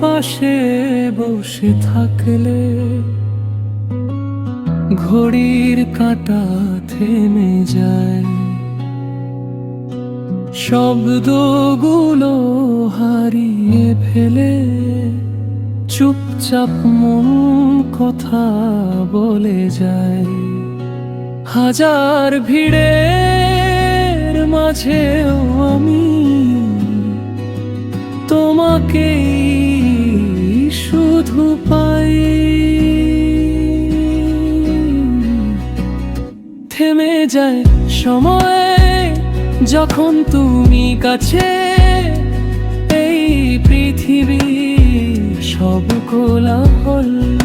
পাশে বসে থাকলে ঘড়ির কাঁটা থেমে যায়। শব্দগুলো হারিয়ে ফেলে চুপচাপ মন কথা বলে যায়। হাজার ভিড়ের মাঝেও আমি তোমাকেই পাই। থেমে যায় সময় যখন তুমি কাছে। এই পৃথিবী সব কোলাহল।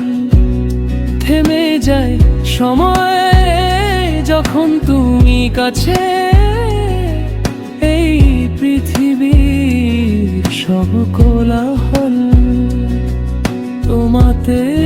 থেমে যায় সময় যখন তুমি কাছে। এই পৃথিবীর সব কোলাহল। রাতে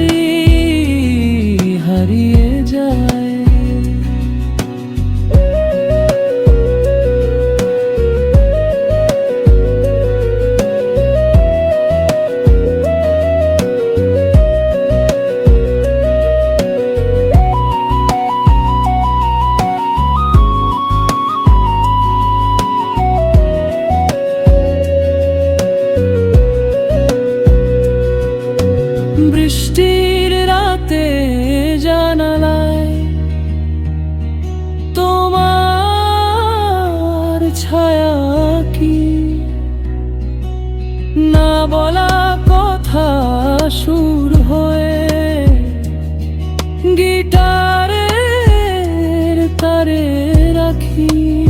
বৃষ্টির রাতে জানালায় তোমার ছায়া কি? না বলা কথা সুর হয়ে গিটারের তারে রাখি।